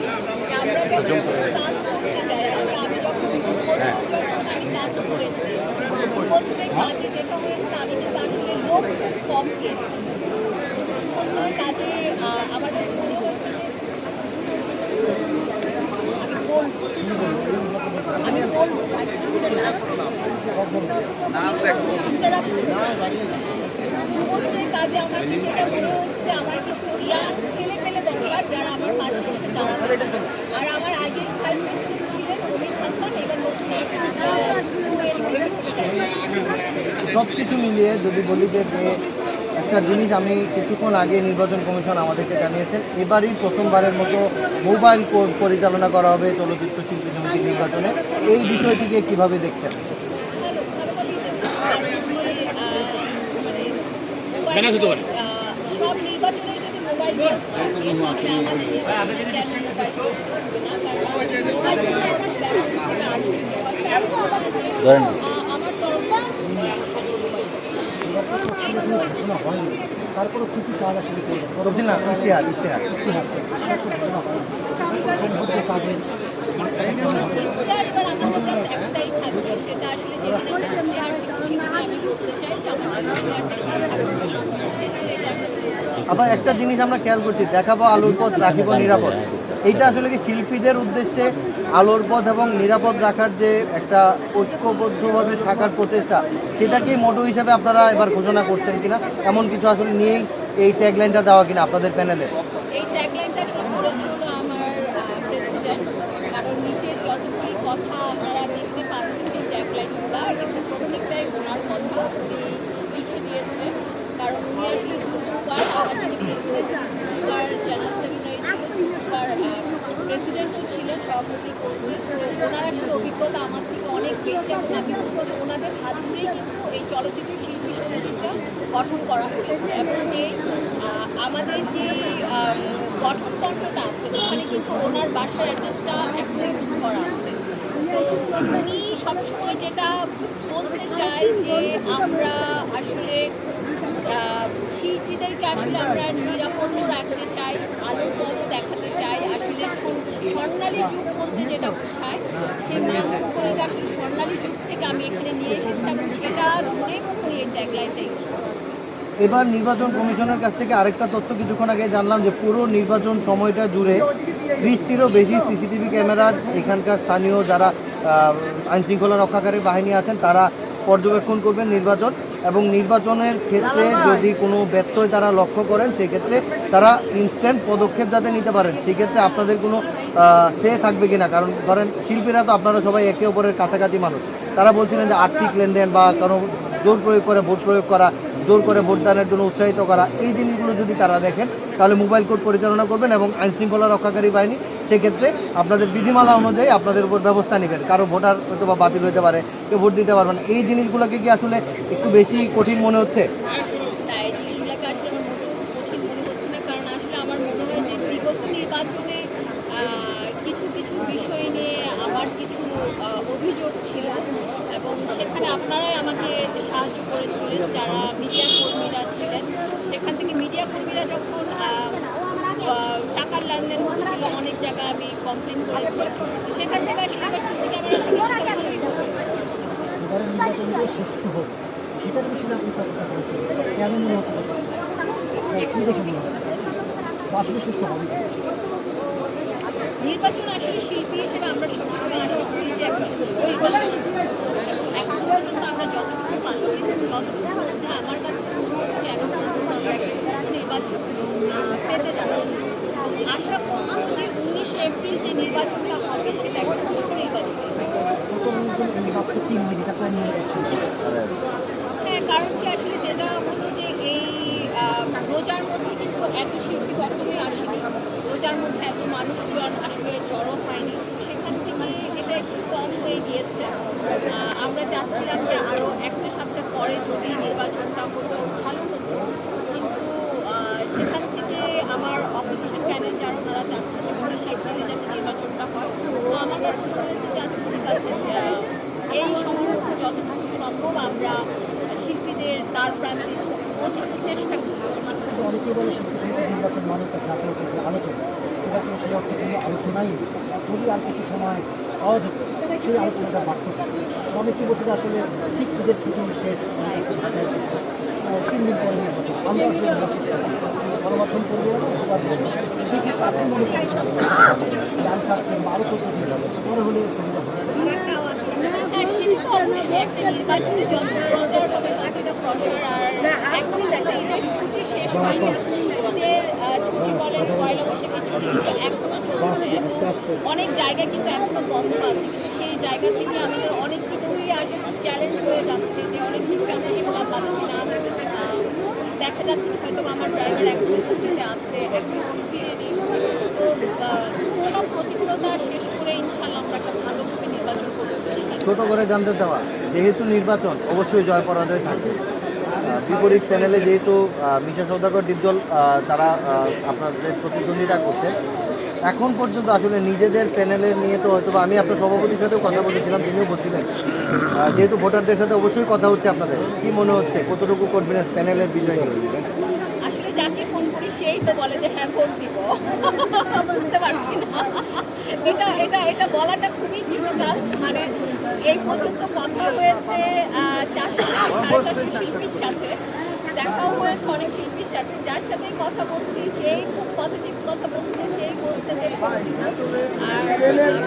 যে আমরা যখন কাজ করতে যাই আজকে আমি যখন দু বছর যখন আমি কাজ করেছি দু বছরের কাজে যেটা হয়েছে আমি কিন্তু আসলে লোক খুব কম পেয়েছি দু বছরের কাজে আহ, আমার কাছে মনে হয়েছে যে আমি বলব কাজে আমার যেটা মনে হয়েছে যে আমার কিছু ইয়াং দরকার যারা আমার পাশে এসে দাঁড়াবে। আর আমার আগের ছিলেন অমিত হাসান, এবার নতুন সব কিছু মিলিয়ে যদি বলি যে একটা জিনিস আমি কিছুক্ষণ আগে নির্বাচন কমিশন আমাদেরকে জানিয়েছেন এবারই প্রথমবারের মতো মোবাইল কোড পরিচালনা করা হবে চলচ্চিত্র শিল্পী সমিতির নির্বাচনে। এই বিষয়টিকে কীভাবে দেখছেন? সব নির্বাচনে যদি মোবাইল তাহলে আমাদের নির্বাচনে কেন মোবাইল ফোন থাকবে না কারণ মোবাইল ফোন আমরা ব্যবহার করে আনন্দ পাই। আমার তরফ ঘোষণা হয়নি। তারপরে কি কি কাজ আসলে বলছি না ইশতেহার ইস্তেহার সেটা তো ঘোষণা হয়নি। সম্ভাব্য কাজের আবার একটা জিনিস আমরা খেয়াল করছি দেখাবো আলোর পথ রাখিব নিরাপদ। এইটা আসলে কি শিল্পীদের উদ্দেশ্যে আলোর পথ এবং নিরাপদ রাখার যে একটা ঐক্যবদ্ধভাবে থাকার প্রচেষ্টা, সেটাকেই মোটো হিসাবে আপনারা এবার ঘোষণা করছেন কিনা? এমন কিছু আসলে নিয়েই এই ট্যাগলাইনটা দেওয়া কিনা আপনাদের প্যানেলে কারণ উনি আসলে দু দুবার আমার যিনি প্রেসিডেন্ট দু দুবার জেনারেল দুবার প্রেসিডেন্টও ছিলেন সভাপতি পোস্টে ওনার আসলে অভিজ্ঞতা আমার থেকে অনেক বেশি। এবং আমি বলব যে ওনাদের হাত ধরেই কিন্তু এই চলচ্চিত্র শিল্পী সমিতিটা গঠন করা হয়েছে। এবং যে আমাদের যে গঠনতন্ত্রটা আছে, ওখানে কিন্তু ওনার বাসার অ্যাড্রেসটা এখনও ইউজ করা আছে। তো উনি সবসময় যেটা বলতে চাই যে আমরা আসলে শিল্পীদেরকে আসলে আমরা নিরাপদও রাখতে চাই আলোর পথও দেখাতে চাই। আসলে স্বর্ণালী যুগ বলতে যেটা বোঝায় সেই মানবগুলিকে আসলে স্বর্ণালী যুগ থেকে আমি এখানে নিয়ে এসেছি এবং সেটা ধরে উনি এই ট্যাগলাইনটা এবার নির্বাচন কমিশনের কাছ থেকে আরেকটা তথ্য কিছুক্ষণ আগে জানলাম যে পুরো নির্বাচন সময়টা জুড়ে ত্রিশটিরও বেশি সিসিটিভি ক্যামেরার এখানকার স্থানীয় যারা আইনশৃঙ্খলা রক্ষাকারী বাহিনী আছেন, তারা পর্যবেক্ষণ করবেন নির্বাচন। এবং নির্বাচনের ক্ষেত্রে যদি কোনো ব্যত্যয় তারা লক্ষ্য করেন, সেক্ষেত্রে তারা ইনস্ট্যান্ট পদক্ষেপ যাতে নিতে পারেন। সেক্ষেত্রে আপনাদের কোনো সে থাকবে কিনা? কারণ ধরেন, শিল্পীরা তো আপনারা সবাই একে অপরের কাছাকাছি মানুষ। তারা বলছিলেন যে আর্থিক লেনদেন বা কোনো জোর প্রয়োগ করে, ভোট প্রয়োগ করা, জোর করে ভোটদানের জন্য উৎসাহিত করা, এই জিনিসগুলো যদি তারা দেখেন, তাহলে মোবাইল কোড পরিচালনা করবেন এবং আইনশৃঙ্খলা রক্ষাকারী বাহিনী সেক্ষেত্রে আপনাদের বিধিমালা অনুযায়ী আপনাদের উপর ব্যবস্থা নেবেন কারও ভোটার হয়তো বা বাতিল হতে পারে, কেউ ভোট দিতে পারবেন না। এই জিনিসগুলোকে কি আসলে একটু বেশি কঠিন মনে হচ্ছে তাই জিনিসগুলোকে আসলে আমার মোটেও কঠিন মনে হচ্ছে না কারণ আসলে আমার মনে হয় যে বিগত নির্বাচনে আহ, কিছু কিছু বিষয় নিয়ে আমার কিছু আহ, অভিযোগ ছিল এবং সেখানে আপনারাই আমাকে সাহায্য করেছিলেন যারা মিডিয়া কর্মীরা ছিলেন সেখান থেকে মিডিয়া কর্মীরা যখন আহ, আহ, টাকার লেনদেন হচ্ছিল অনেক জায়গায় আমি কমপ্লেন করেছি। সেখান থেকে আসলে সিসি ক্যামেরা সুষ্ঠু হোক সেটার বিষয়ে আপনি কতটা বলছেন কেন মনে হচ্ছে সুষ্ঠু? কী দেখে মনে হচ্ছে? আসলে সুষ্ঠু হবে নির্বাচন আসলে শিল্পী হিসেবে আমরা সবসময় আশা করি যে একটা সুষ্ঠু নির্বাচন এখন পর্যন্ত আমরা যতটুকু পাচ্ছি ততটুকুর মধ্যে আমার কাছে মনে হচ্ছে এখন পর্যন্ত আমরা একটা সুষ্ঠু নির্বাচন পেতে যাচ্ছি। আশা করব যে এপ্রিল যে নির্বাচনটা হবে সেটা একটা সুষ্ঠু নির্বাচন হ্যাঁ কারণ কি আসলে যেটা হলো যে এই রোজার মধ্যে কিন্তু এত শিল্পী কখনোই আসেনি রোজার মধ্যে এত মানুষজন আসলে জড়ো হয়নি তো সেখান থেকে এটা একটু কম হয়ে গিয়েছে আহ, আমরা চাচ্ছিলাম যে আরও একটা সপ্তাহ পরে যদি নির্বাচনটা হতো ভালো হতো কিন্তু আহ, সেখান থেকে আমার অপোজিশন প্যানেল যারা ওনারা চাচ্ছে যে উনিশে এপ্রিলে যাতে নির্বাচনটা হয় তো আমার কাছে মনে হয়েছে যে আচ্ছা ঠিক আছে আহ, এই মধ্যে যতটুকু সম্ভব আমরা শিল্পীদের তার প্রান্তে পৌঁছানোর চেষ্টা করি। অনেকেই বলে মানে আলোচনা। আলোচনাই যদি আর কিছু সময় অনেকে আসলে ঠিক শেষ, অনেক আপনি মনে হলে সুবিধা হবে হ্যাঁ, সেটা তো অবশ্যই একটা নির্বাচনী যন্ত্রণার হবে সেটা প্রসার আর এখনই দেখা ছুটি শেষ হয়নি ঈদের ছুটি বলেন পয়লা বৈশাখের ছুটি এখনও চলছে অনেক জায়গা কিন্তু এখনও বন্ধ আছে কিন্তু সেই জায়গা থেকে আমাদের অনেক কিছুই আজ চ্যালেঞ্জ হয়ে যাচ্ছে যে অনেক কিছু আমরা এগুলো পাচ্ছি না দেখা যাচ্ছে হয়তো আমার ড্রাইভার এখনও ছুটিতে আছে এখনও ফিরেনি তো আহ, সব প্রতিকূলতা শেষ করে ইনশাল্লাহ আমরা একটা ভালোভাবে ছোট করে জানতে দেওয়া যেহেতু নির্বাচন, অবশ্যই জয় পরাজয় থাকবে। বিপরীত প্যানেলে যেহেতু মিশা সৌদাগর ডিপজল তারা আপনাদের প্রতিদ্বন্দ্বিতা করছে। এখন পর্যন্ত আসলে নিজেদের প্যানেলের নিয়ে তো হয়তো আমি আপনার সভাপতির সাথেও কথা বলেছিলাম, তিনিও বলছিলেন। যেহেতু ভোটারদের সাথে অবশ্যই কথা হচ্ছে আপনাদের, কি মনে হচ্ছে? কতটুকু কনফিডেন্স প্যানেলের বিষয় নিয়ে যাকে ফোন করি সেই তো বলে যে হ্যাঁ ভোট দিব। বুঝতে পারছি না। এটা এটা এটা বলাটা খুবই ডিফিকাল্ট মানে এই পর্যন্ত কথা হয়েছে চারশো সাড়ে চারশো শিল্পীর সাথে। দেখাও হয়েছে অনেক শিল্পীর সাথে। যার সাথে কথা বলছি, সেই খুব পজিটিভ কথা বলছে, সেই বলছে যে আর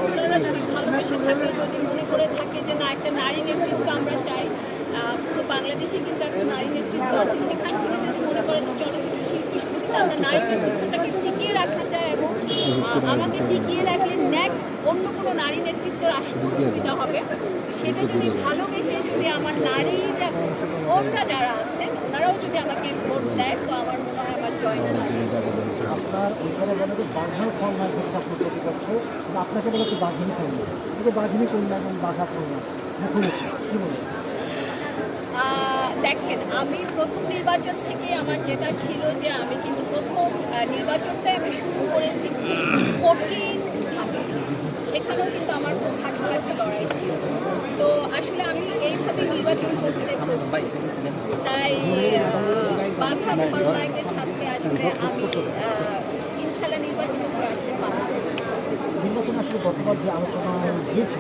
আপনারা যদি ভালোবেসে থাকে, যদি মনে করে থাকে যে না, একটা নারী নেতৃত্ব আমরা চাই পুরো বাংলাদেশে কিন্তু একটা নারী নেতৃত্ব আছে, সেখান থেকে যদি মনে করেন চলচ্চিত্র আমরা নারী নেতৃত্বটাকে টিকিয়ে চাই এবং আমাকে টিকিয়ে রাখলে নেক্সট অন্য কোনো নারী নেতৃত্ব হবে। সেটা যদি ভালোবেসে যদি আমার যারা যদি আমাকে ভোট দেয়, তো আমার মনে হয় আমার জয় কন্যা হচ্ছে আপনার প্রতিপক্ষ আপনাকে বলা হচ্ছে বাঘিনী কন্যা। বাঘিনী কন্যা এবং বাঘা কন্যা মুখোমুখি কী বলবেন? দেখেন, আমি প্রথম নির্বাচন থেকে আমার যেটা ছিল যে আমি কিন্তু প্রথম নির্বাচনটাই আমি শুরু করেছি কঠিন সেখানেও কিন্তু আমার খুব খাটো একটা লড়াই ছিল। তো আসলে আমি এইভাবে নির্বাচন করতে। তাই বাঘা খলনায়কের সাথে আসলে আমি ইনশাল্লাহ নির্বাচিত হয়ে আসতে পারব। নির্বাচন আসলে গতবার যে আলোচনা গিয়েছে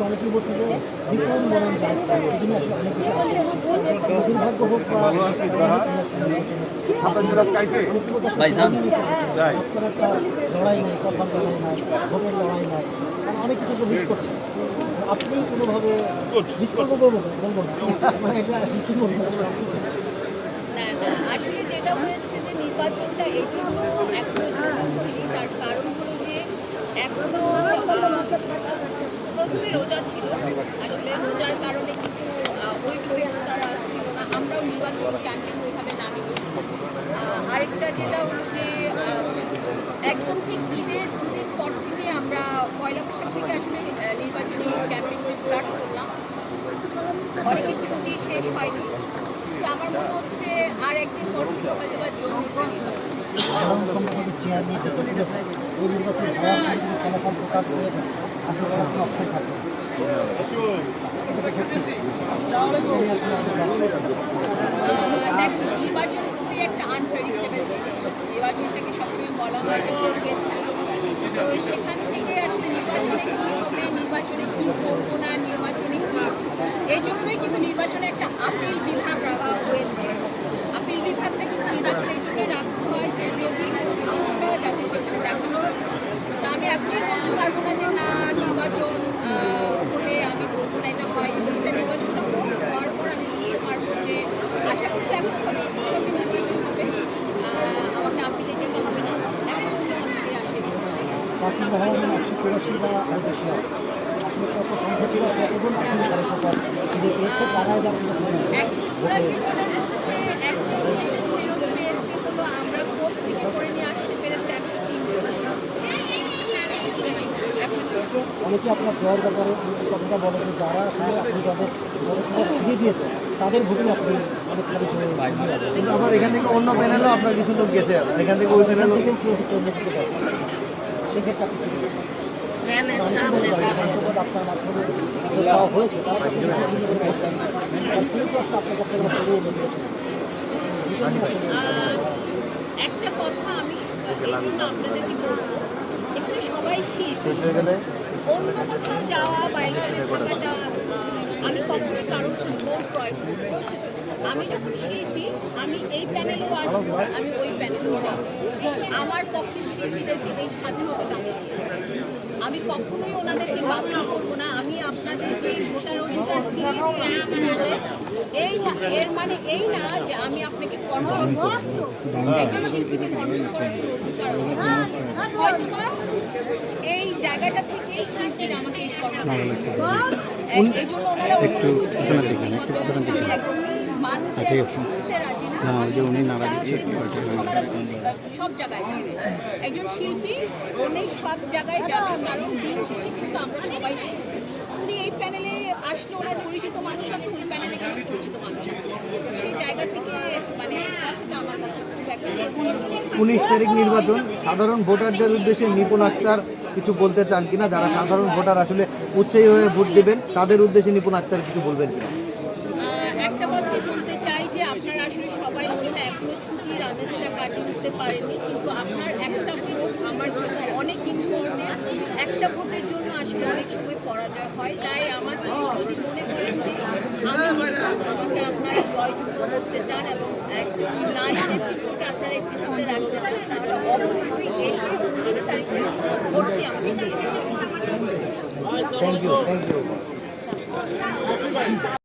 অনেকেই বলছে যে বিক্রম বরণ যায় এই জন্য আসলে অনেক বেশি দুর্ভাগ্য হোক লড়াই নাই ভোটের লড়াই নাই মানে অনেক কিছু মিস করছে। আপনি কোনোভাবে মিস করব বলব না, বলব মানে এটা আসলে কী বলব? না না আসলে যেটা হয়েছে যে নির্বাচনটা এই জন্য এখনও তার কারণ হলো যে এখনও প্রথমে রোজা ছিল। আসলে রোজার কারণে কিন্তু ওইভাবে তারা ছিল না। আমরাও নির্বাচন ক্যাম্পেইন ওইভাবে নামিনি। আরেকটা যেটা হলো যে একদম ঠিক ঈদের দুদিন পর থেকে আমরা পয়লা বৈশাখ থেকে আসলে নির্বাচনী ক্যাম্পেইন স্টার্ট করলাম। অনেকের ছুটি শেষ হয়নি। তো আমার মনে হচ্ছে আর একদিন পর থেকে হয়তো বা জোর নিতে সম্পাদকের চেয়ার নিয়ে যেতে গেলে ওই নির্বাচন হওয়ার পরে যদি ফলাফল প্রকাশ হয়ে যায় আপনি কোনো অপশন সবসময় বলা হয় থেকে আসলে নির্বাচনে কী হবে নির্বাচনে কী করব না নির্বাচনে কী এই জন্যই কিন্তু নির্বাচনে একটা আপিল বিভাগ রাখা হয়েছে আপিল বিভাগটা কিন্তু নির্বাচনে এই জন্যই রাখা হয় যে যদি কোনো সমস্যা হয় যাতে সেখানে দেখানো হয়। তা আমি এখনই বলতে পারব না যে না নির্বাচন আহ, হলে আমি বলব না এটা হয় এটা নির্বাচনটা হোক, হওয়ার পর আমি বুঝতে পারব যে আশা করছি এখন খুব সুস্থভাবে নির্বাচন হবে আহ, আমাকে আপিলে যেতে হবে না এখন পর্যন্ত আমি সেই আশাই করছি বাকি মহারণের একশো চুরাশি বা আরও বেশি আসলে কত সংখ্যা ছিল কতজন আসলে সদস্যতা ফিরে পেয়েছে তারাই বা থেকে অনেকে আপনার জয়ের ব্যাপারে কথাটা বলে যে যারা আসলে আপনি তাদের সদস্যতা ফিরিয়ে দিয়েছে তাদের ভোটে আপনি অনেকখানি জয়ে কিন্তু আবার এখান থেকে অন্য প্যানেলও আপনার কিছু লোক গেছে। এখান থেকে ওই কেউ কিছু সেক্ষেত্রে আপনি একটা কথা আমি এই জন্য আপনাদেরকে বলব। সবাই অন্য কোথাও যাওয়া থাকাটা আমি কখনোই কারোর প্রয়োগ আমি যখন শিল্পী আমি এই প্যানেলেও আসব আমি ওই প্যানেলেও যাব। আমার পক্ষে শিল্পীদেরকে এই স্বাধীনতাটা আমি দিয়েছি আমি কখনোই ওনাদেরকে বাধা করব না। আমি আপনাদেরকে ভোটার অধিকার দিয়ে এনেছি বলে এই না এর মানে এই না যে আমি আপনাকে একজন শিল্পীকে এই জায়গাটা থেকেই শিল্পীরা আমাকে এই একটু পিছনের একটু মানে মনে হয়। উনিশ তারিখ নির্বাচন সাধারণ ভোটারদের উদ্দেশ্যে নিপুণ আক্তার কিছু বলতে চান কিনা যারা সাধারণ ভোটার আসলে উৎসাহী হয়ে ভোট দেবেন তাদের উদ্দেশ্যে নিপুণ আক্তার কিছু বলবেন কিনা আহ, একটা কথা বলতে চাই যে আপনারা আসলে সবাই মনে হয় এখনও আমেজটা কাটিয়ে উঠতে পারেনি, কিন্তু আপনার একটা ভোট আমার জন্য অনেক ইম্পর্টেন্ট একটা ভোটের জন্য আসলে অনেক সময় পরাজয় হয়, তাই আমাকে যদি মনে করেন যে আমাকে আপনারা জয়যুক্ত করতে চান এবং একজন নারী নেতৃত্বকে আপনারা একটি সাথে রাখতে চান, তাহলে অবশ্যই এসে উনিশ তারিখে ভোটটি আমাকে দিয়ে দেবেন।